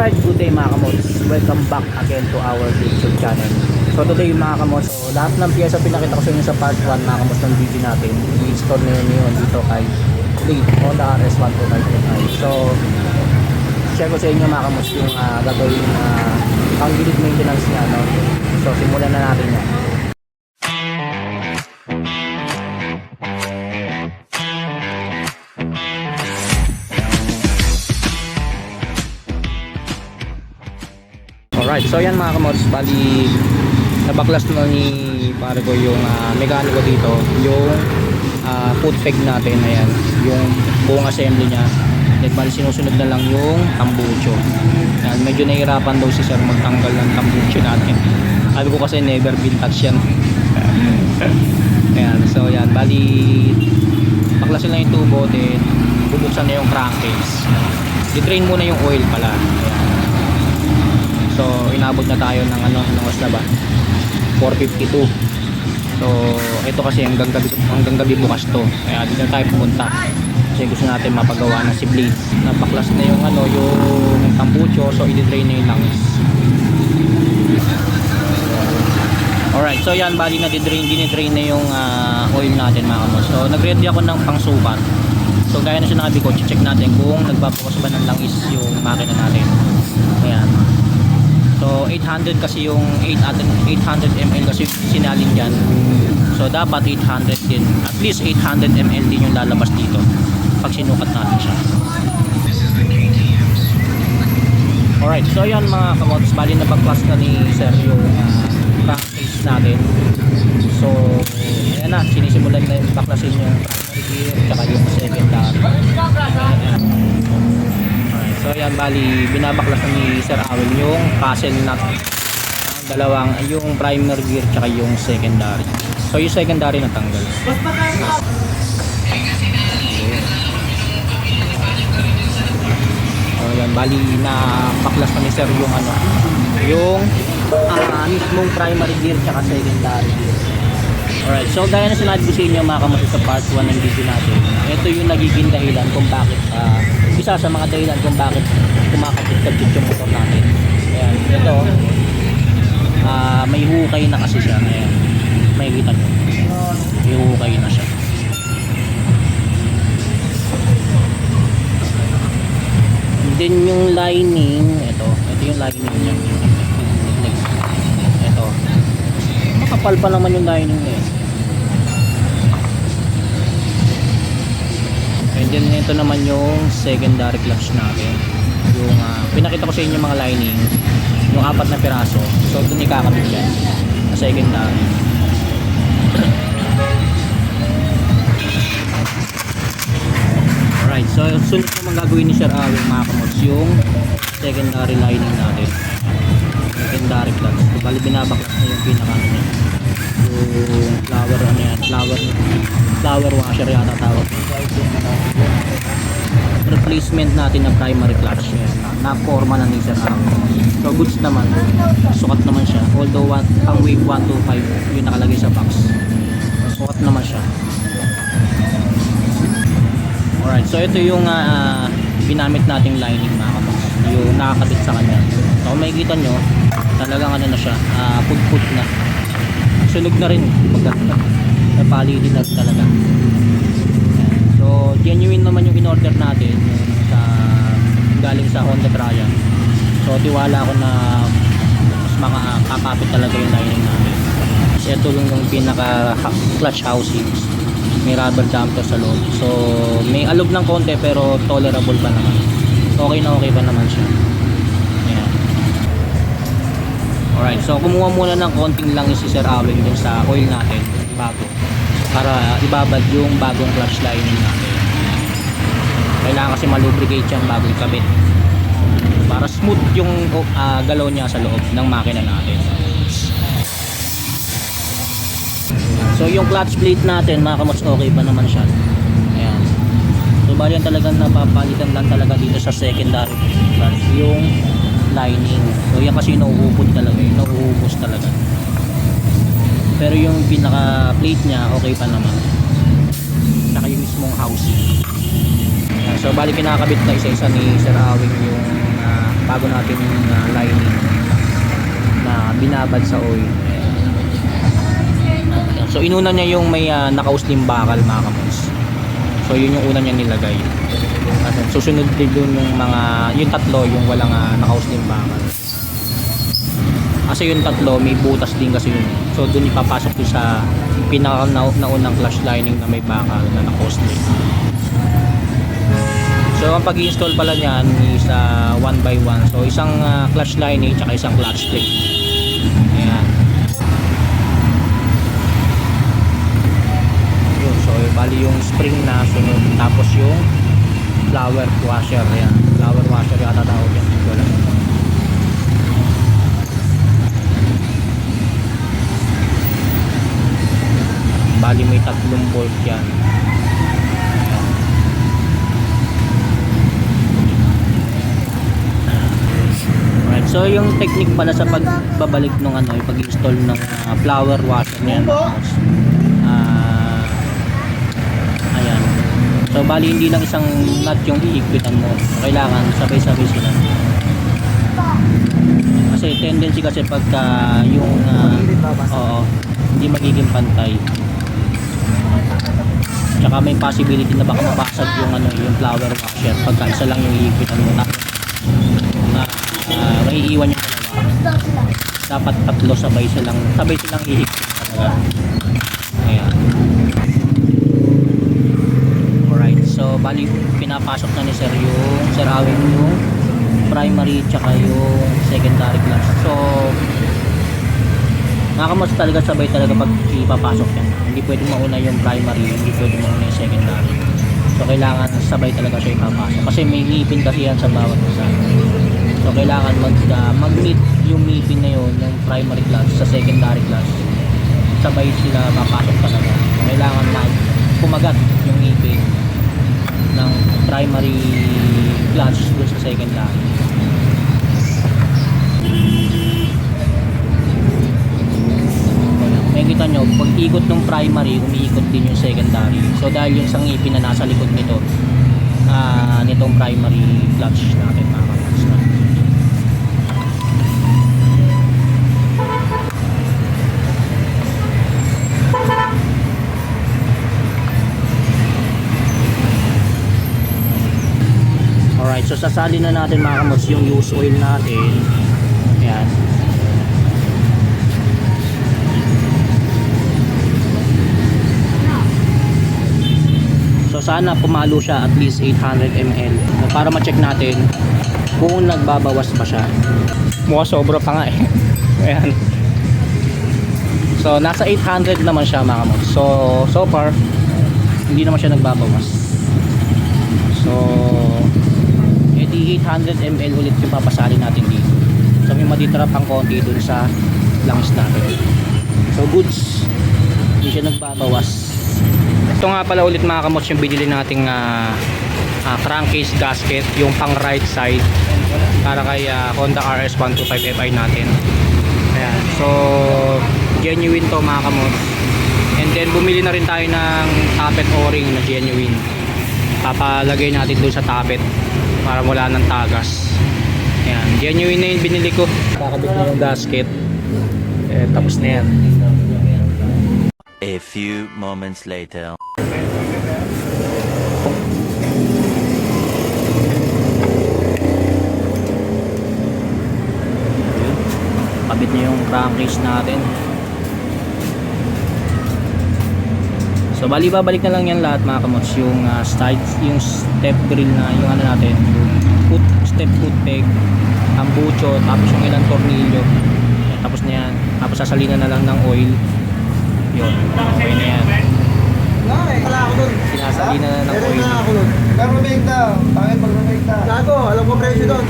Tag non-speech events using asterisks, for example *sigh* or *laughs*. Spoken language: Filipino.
Alright, good day mga kamots. Welcome back again to our YouTube channel. So today mga kamots, so, lahat ng piyesa pinakita ko sa inyo sa part 1 mga kamots ng video natin. I-install na yun yun dito kay Lee Honda RS1295. So, share ko sa inyo mga kamots yung uh, gagawin uh, ang gilid maintenance niya. No? So, simulan na natin yan. Alright, so yan mga kamots, bali nabaklas na ni pare ko yung uh, mekaniko dito, yung uh, foot peg natin, ayan, yung buong assembly niya. Then bali sinusunod na lang yung tambucho. Ayan, medyo nahihirapan daw si sir magtanggal ng tambucho natin. Sabi ko kasi never been touch yan. *laughs* ayan, so yan, bali baklasin lang yung tubo, then bubuksan na yung crankcase. I-drain muna yung oil pala. So, inabot na tayo ng ano, ng na ba? 4.52. So, ito kasi hanggang gabi, hanggang gabi bukas to. Kaya dito tayo pumunta. Kasi gusto natin mapagawa ng si blade. Napaklas na yung ano, yung tambucho. So, i-drain na yung langis. Alright, so yan, bali na di-drain, dinidrain na yung ah, oil natin mga kamos. So, nag-ready ako ng pangsukat. So, gaya na sinabi ko, check natin kung nagpapawas ba ng langis yung makina natin. Ayan. So 800 kasi yung 800, 800 ml kasi sinalin dyan. So dapat 800 din. At least 800 ml din yung lalabas dito pag sinukat natin siya. Alright, so yan mga kamots, bali na pag-class na ni Sir yung uh, crankcase natin. So, ayan na, sinisimulan na yung baklasin yung primary gear, tsaka yung secondary. Ayan. So yan bali binabaklas na ni Sir Awel yung castle nut ang dalawang yung primer gear tsaka yung secondary. So yung secondary natanggal. So yan bali na baklas ni Sir yung ano yung ah, mismong primary gear tsaka secondary gear. Alright, so gaya na sinabi ko sa inyo mga kamote sa part 1 ng video natin, ito yung nagiging dahilan kung bakit, ah, isa sa mga dahilan kung bakit kumakapit-kapit yung motor natin. Ayan, ito, ah, may hukay na kasi siya. Ayan, may kita nyo. May hukay na siya. And then yung lining, ito, ito yung lining niya. Ito, makapal pa naman yung lining niya. Then ito naman yung secondary clutch natin. Yung ah, pinakita ko sa inyo mga lining, yung apat na piraso. So doon ikakabit yan sa secondary. Alright, so sunod naman gagawin ni Sir Awing mga kamots yung secondary lining natin. Secondary clutch. So, bali binabaklas na yung pinaka ano. Yung flower ano yan, flower flower washer yata tawag. Replacement natin ng primary clutch yan. Na, na forma na ni Sir Awing. So goods naman. Sukat naman siya. Although one, pang wave 125 yung nakalagay sa box. Sukat naman siya. Alright, so ito yung ah, ginamit nating lining mga kapatid. Yung nakakabit sa kanya. So makikita nyo, talagang ano na siya, ah, pud-pud na. Sunog na rin. Pagka napali din na talaga. So genuine naman yung in-order natin yung sa galing sa Honda Triumph. So tiwala ako na mas makakapit talaga yung lining natin. Kasi ito lang yung pinaka clutch housings may rubber damper sa loob so may alob ng konti pero tolerable pa naman okay na okay pa naman siya Ayan. alright so kumuha muna ng konting lang si Sir Awing dun sa oil natin bago para ibabad yung bagong clutch lining natin kailangan kasi malubricate yan bago ikabit para smooth yung ah, galaw niya sa loob ng makina natin So yung clutch plate natin mga kamots okay pa naman siya. Ayan. So bali yan talagang napapalitan lang talaga dito sa secondary yung lining. So yan kasi nauubod talaga. Nauubos talaga. Pero yung pinaka plate niya okay pa naman. Saka yung mismong housing. Ayan. So bali kinakabit na isa-isa ni Sir Awing yung ah, bago natin uh, lining na binabad sa oil. So inuna niya yung may uh, nakauslim bakal mga kamots. So yun yung una niya nilagay. At susunod din yung mga, yung tatlo yung walang uh, nakauslim bakal. Kasi yung tatlo may butas din kasi yun. So dun ipapasok yun sa pinaka na, naunang clutch lining na may bakal na nakauslim. So ang pag-install pala niyan is uh, one by one. So isang uh, clutch lining tsaka isang clutch plate. Ayan. Yun, so bali yung spring na sunod tapos yung flower washer yan. Flower washer yata tawag yan. Ko alam. Bali may tatlong bolt yan. Alright, so yung technique pala sa pagbabalik ng ano, yung pag-install ng ah, flower washer niyan. Ah, ayan. So bali hindi lang isang nut yung iigpitan mo. Kailangan sabay-sabay sila. Kasi tendency kasi pagka yung ah, oo, hindi magiging pantay. Tsaka may possibility na baka mabasag yung ano, yung flower washer pagka isa lang yung iigpitan mo. Tapos na uh, maiiwan yung dalawa. Dapat tatlo sabay silang sabay silang ihigpit talaga. Ayan. Alright, so bali pinapasok na ni Sir yung Sir Awin yung primary tsaka yung secondary class. So nakakamos talaga sabay talaga pag ipapasok yan. Hindi pwedeng mauna yung primary, hindi pwedeng mauna yung secondary. So kailangan sabay talaga siya ipapasok. Kasi may ngipin kasi yan sa bawat isa. So kailangan mag uh, mag-meet yung ngipin na yun ng primary class sa secondary class. Sabay sila papasok talaga. Kailangan na kumagat yung ngipin ng primary class dun sa secondary. May kita nyo, pag ikot ng primary, umiikot din yung secondary. So dahil yung isang ngipin na nasa likod nito, ah nitong primary clutch natin mga kapats na. Alright, so sasali na natin mga kamos yung use oil natin. Ayan. Sana pumalo siya at least 800 ml para ma-check natin kung nagbabawas pa siya. Mukha sobra pa nga eh. *laughs* Ayan. So nasa 800 naman siya mga kamos. So so far hindi naman siya nagbabawas. So edi 800 ml ulit yung papasali natin dito. So may matitira pang konti dun sa langis natin. So goods. Hindi siya nagbabawas. Ito nga pala ulit mga kamots yung binili nating ah, ah, crankcase gasket yung pang right side para kay ah, Honda RS 125 Fi natin. Ayan. So genuine to mga kamots. And then bumili na rin tayo ng tappet o-ring na genuine. Papalagay natin doon sa tappet para wala ng tagas. Ayan. Genuine na yung binili ko. Kakabit na yung gasket. Eh, tapos na yan. A few moments later. Kabit niya yung crankcase natin. So bali babalik na lang yan lahat mga kamots yung uh, side yung step grill na yung ano natin yung foot step foot peg ang bucho tapos yung ilang tornilyo tapos na yan tapos sasalina na lang ng oil yun okay na yan Ay, kala ako nun. sinasalina na ng Meron oil na ako nun. Pero rumekta. Bakit pag rumekta? Gago, alam ko presyo doon.